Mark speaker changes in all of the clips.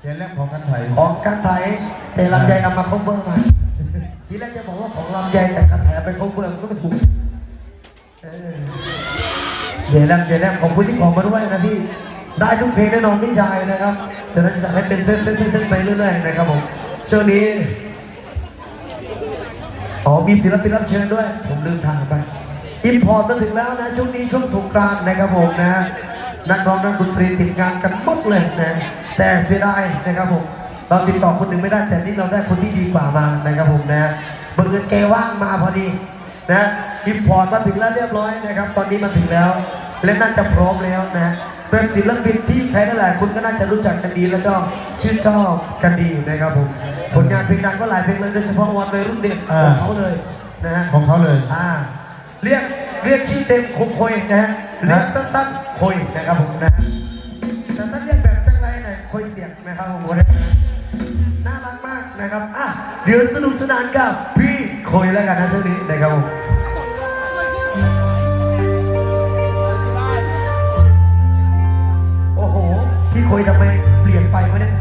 Speaker 1: เดี๋ยวแล้
Speaker 2: วของกันไทยของกันไทย
Speaker 1: แต่ลำไยเอามาคบเบอร์มาทีแรกจะบอกว่าของลำไยแต่กันไทยเอาไปคบเบอร์มันก็ไม่ถูกเออเยแลกเยแลกขอบคุณที่ของมาด้วยนะพี่ได้ทุกเพลงแน่นอนพี่ชายนะครับแต่นั้นจะให้เป็นเส้นเส้นเส้นไปเรื่อยๆนะครับผมช่วงนี้อ๋อมีศิลปินรับเชิญด้วย ผมลืมถามไปอินพอร์ตมาถึงแล้วนะช่วงนี้ช่วงสงกรานต์นะครับผมนะนักร้องนักดนตรีติดงานกันหมดเลยนะ แต่เสียดายนะครับผมเราติดต่อคนหนึ่งไม่ได้แต่นี่เราได้คนที่ดีกว่ามานะครับผมนะบังเอิญแกว่างมาพอดีนะอินพอร์ตมาถึงแล้วเรียบร้อยนะครับ ตอนนี้มาถึงแล้ว และน่าจะพร้อมแล้วนะเป็นศิลปินที่ใครหลายๆคนก็น่าจะรู้จักกันดีแล้วก็ชื่นชอบกันดีนะครับผมผลงานเพลงดังก็หลายเพลงเลยโดยเฉพาะวันวัยรุ่นเด็กของเขาเลยนะฮะ
Speaker 2: ของเขาเลย
Speaker 1: อ่าเรียกเรียกชื่อเต็มคงคอยนะฮะเรียกสั้นๆคอยนะครับผมนะ นะครับผมนะน่ารักมากนะครับอะเดี๋ยวสนุกสนานกับพี่คอยแล้วกันนะช่วงนี้นะครับผมโอ้โหพี่คอยทำไมเปลี่ยนไปวะเนี่ย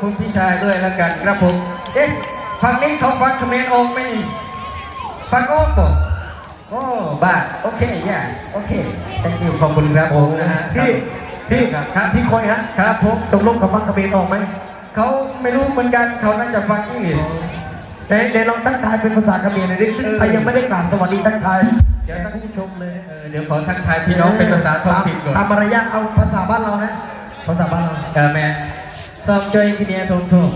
Speaker 1: คุ
Speaker 3: ณพี่ชายด้วยแล้วกันครับผม เอ๊ะฝั่งนี้เขาฟังคอมเขมนต์ออกไหมนี่ฟังออกป่ะโอ้บ้าโอเค yes โอเค thank you ขอบคุณครับผมนะฮะ
Speaker 1: พี่พี่
Speaker 3: ครับครับ
Speaker 1: พี่คอยฮะ
Speaker 3: ครับผม
Speaker 1: ตกลงกับฟังคอมเขมนต์ออกไหม
Speaker 3: เขาไม่รู้เหมือนกันเขาน่าจะฟังอังกฤษ
Speaker 1: เดี๋ยวเดี๋ยวลองทักทายเป็นภาษาเขมรหน่อยดิ
Speaker 3: เออ
Speaker 1: ใครยังไม่ได้กราบสวัสดีทักทาย
Speaker 3: เดี๋ยว
Speaker 1: ท่านผู้ชมเลย
Speaker 3: เออเดี๋ยวขอทักทายพี่น้องเป็นภาษาท้องถิ่นก่อน
Speaker 1: ตามมารยาทเอาภาษาบ้านเรานะ ภาษาบ้านเรา
Speaker 3: กาแมน ซอมจอยพี่เนียทงทง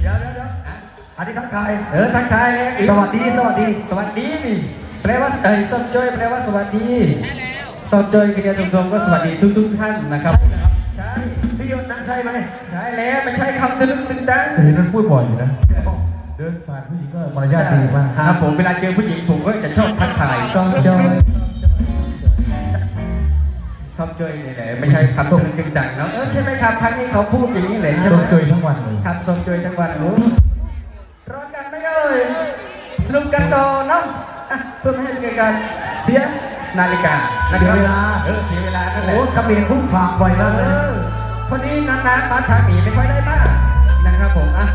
Speaker 1: เดี๋ยวเดี๋ยวเดี๋ยวอันนี้ทักทาย
Speaker 3: เออทักทายเลยอีก
Speaker 1: สวัสดีสวัสดี
Speaker 3: สวัสดีนี่แปลว่าเอ้ยซอมจอยแปลว่าสวัสดีใช่แล้วซอมจอยพี่เนียทงทงก็สวัสดีทุกทุกๆท่านนะครับใช่
Speaker 1: พี่ยศนะใช่ไหม
Speaker 3: ใช่แล้วไม่ใช่คำทะลึ่งตึงตัง
Speaker 2: เห็นมันพูดบ่อยอยู่นะเดินผ่านผู้หญิงก็มารยาทดีมาก
Speaker 3: ครับผมเวลาเจอผู้หญิงผมก็จะชอบทักทายซอมจอยซ อมจอยนี่แหละไม่ใช่คำทะลึ่งตึงตังเนาะเออใช่ไหมครับทางนี้เขาพูดอย่างนี้เลยใช่
Speaker 2: ส้
Speaker 3: ไห
Speaker 2: ม
Speaker 3: ม
Speaker 2: เจยทั้งวันเลย
Speaker 3: ครับสมจอยทั้งวันรู้ร้อนกันไหมเอ่ยสนุกกันต่อเนาะอะเพื่อไม่ให้เป็นการเสียนาฬิกานะ
Speaker 1: เสี
Speaker 3: ค
Speaker 1: ย
Speaker 3: รับ
Speaker 1: เวลา
Speaker 3: เออเสียเวลานั่นแห
Speaker 1: โอ้
Speaker 3: ละ
Speaker 1: เขมรพุ่งฝากบ่อยมาก
Speaker 3: เอ
Speaker 1: เลย
Speaker 3: อพอดีนานๆมาทางหนีไม่ค่อยได้มากนะครับผมอะ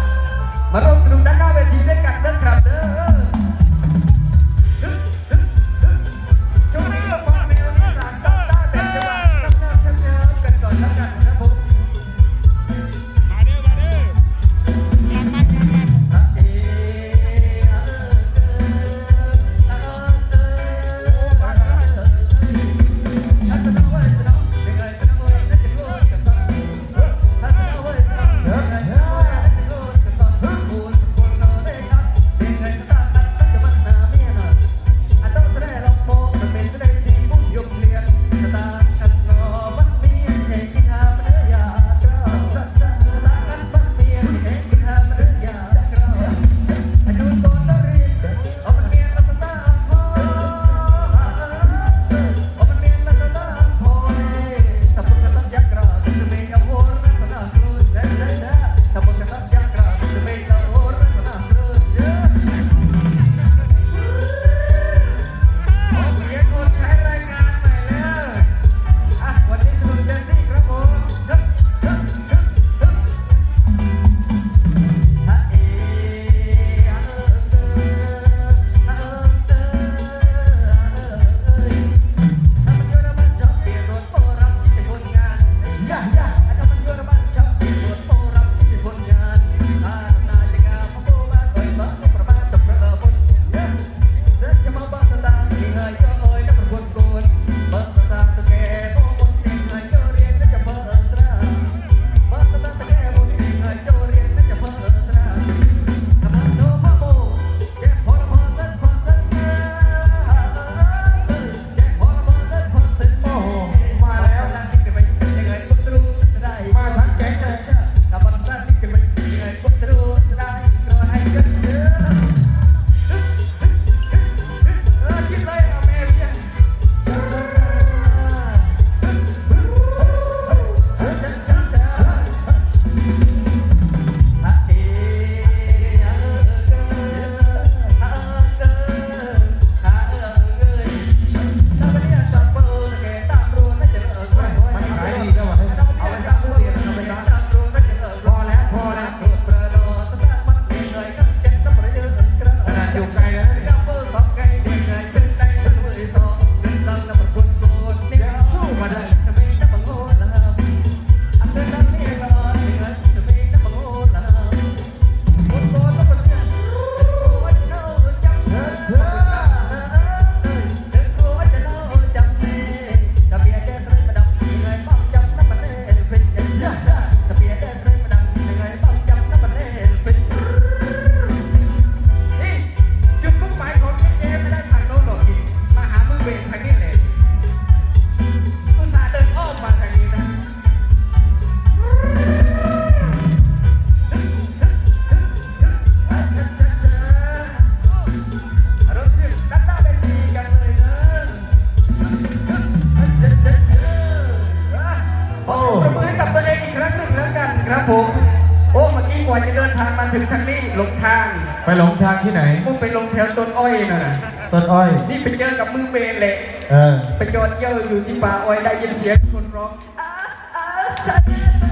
Speaker 2: ไปหลงทางที่ไหน
Speaker 3: มึงไปลงแถวต้นอ้อยน่ะนะ
Speaker 2: ต้นอ้อย
Speaker 3: นี่ไปเจอกับมือเบนเลย
Speaker 2: เออ
Speaker 3: ไปจอดเย่ออยู่ที่ป่าอ้อยได้ยินเสียงคนร้องอ้าอ้าใช่แน่ใช่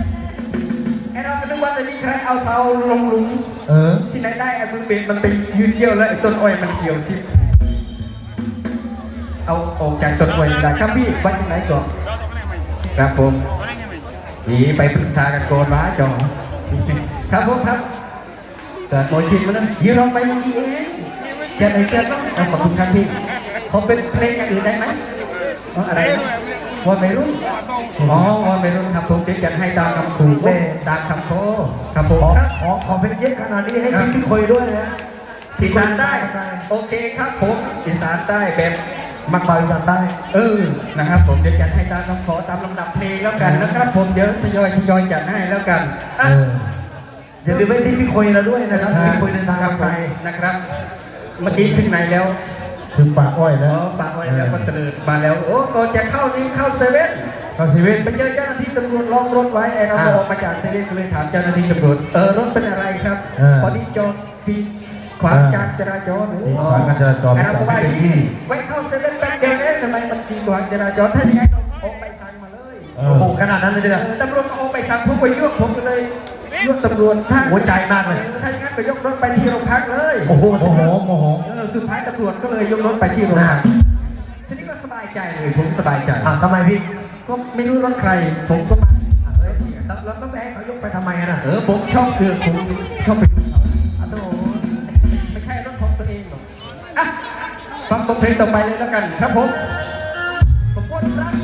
Speaker 3: แน่ไอเราก็นึกว่าจะมีใครเอาเสาลงหลุม
Speaker 2: เออ
Speaker 3: ที่ไหนได้ไอ้มือเบสมันไปยืนเยี่ยวแล้วไอ้ต้นอ้อยมันเกี่ยวซิบเอาออกจากต้นอ้อยไม่ได้ครับพี่วัดที่ไหนก่อนครับผมนี่ไปปรึกษากันก่อนว่าจอครับผมครับ เกิดโมยจินมาเลยยืนร้องไปเมื่อกี้เองจะไหนเกิดต้องเอาขอบคุณครับพี่เขาเป็นเพลงอย่างอื่นได้ไหมอ๋ออะไรนะว่าไม่รุ่นอ๋อว่าไม่รุ่นครับผมเดี๋ยวจะให้ตามคำขู่เว้ยตามคำโคครับผม
Speaker 1: ขอ
Speaker 3: ครับ
Speaker 1: ขอขอเพลงเยอะขนาดนี้ให้จิ๊บพี่คุยด้วยนะ
Speaker 3: อีสานใต้โอเคครับผมอีสานใต้แบบ
Speaker 1: มักบาวอีสานใต้
Speaker 3: เออนะครับ ผมเดี๋ยวจัดให้ตามคำขอตามลำดับเพลงแล้วกันนะครับ ผมเดี๋ยวทยอยทยอยจัดให้แล้วกัน
Speaker 2: เอ
Speaker 3: อะ
Speaker 2: อ
Speaker 1: อย่าลืมไปที่พี่คุยเราด้วยนะครับ
Speaker 2: ครับ
Speaker 1: พี่คุยเดินทาง
Speaker 3: ครับ
Speaker 1: มา
Speaker 3: ผ
Speaker 1: ไกล
Speaker 3: มนะครับ เมื่อกี้ถึงไหนแล้ว
Speaker 2: ถึงปากอ้อย
Speaker 3: อ๋
Speaker 2: แล้
Speaker 3: อ
Speaker 2: ว
Speaker 3: ปากไว้แล้วก็เตลิดมาแล้ว โอ้ก่อนจะเข้านี้เข้าเซเว่น
Speaker 2: เข้าชีวิต
Speaker 3: ไปเจอเจ้าหน้าที่ตำรวจล้อมรถไว้ไอ้เราก็ออกมาจากเซเว่นก็เลยถามเจ้าหน้าที่ตำรวจเออรถเป็นอะไรครับ
Speaker 2: เออ
Speaker 3: พอดีจอดผิดขวางการจราจร
Speaker 2: ขวางการจราจร
Speaker 3: ไอ้เราก็ว่า
Speaker 2: ไม่เป็น
Speaker 3: ดี
Speaker 2: ที่
Speaker 3: ไว้เข้าเซเว่นแป๊บเดียวเองทำไมมันกีดขวางจราจรถ้าอย่างนั้นเราออกไปสั่งมาเลย
Speaker 2: เอ
Speaker 1: โอ้
Speaker 2: อ
Speaker 1: โหขนาดนั้นเลยเนี่ย
Speaker 3: เออตำรวจก็ออกไปสั่งทุกไปยั่วผมก็เลย ยั่วตำรวจถ้า
Speaker 1: หัวใจมากเลย
Speaker 3: ถ้าอย่างนั้นก็ยกรถไปที่โรงพักเลย
Speaker 1: โอ้โห
Speaker 2: โมโหโมโห
Speaker 3: เออสุดท้ายตำรวจก็เลยยกรถไปที่โรงพักทีนี้ก็สบายใจเลยผมสบายใจ
Speaker 1: อะทำไมพี่
Speaker 3: ก็ไม่รู้รถใคร ผมก็มา
Speaker 1: อะเฮ้ยแล้วแล้วแล้วแม่ให้เขายกไปทำไมอะน่ะ
Speaker 3: เออผมชอบเสือกผมชอบไปดูเขา
Speaker 1: อะโถ่
Speaker 3: ไม่ใช่รถของตัวเองหรอกอะฟังบทเพลงต่อไปเลยแล้วกันครับผม
Speaker 1: ค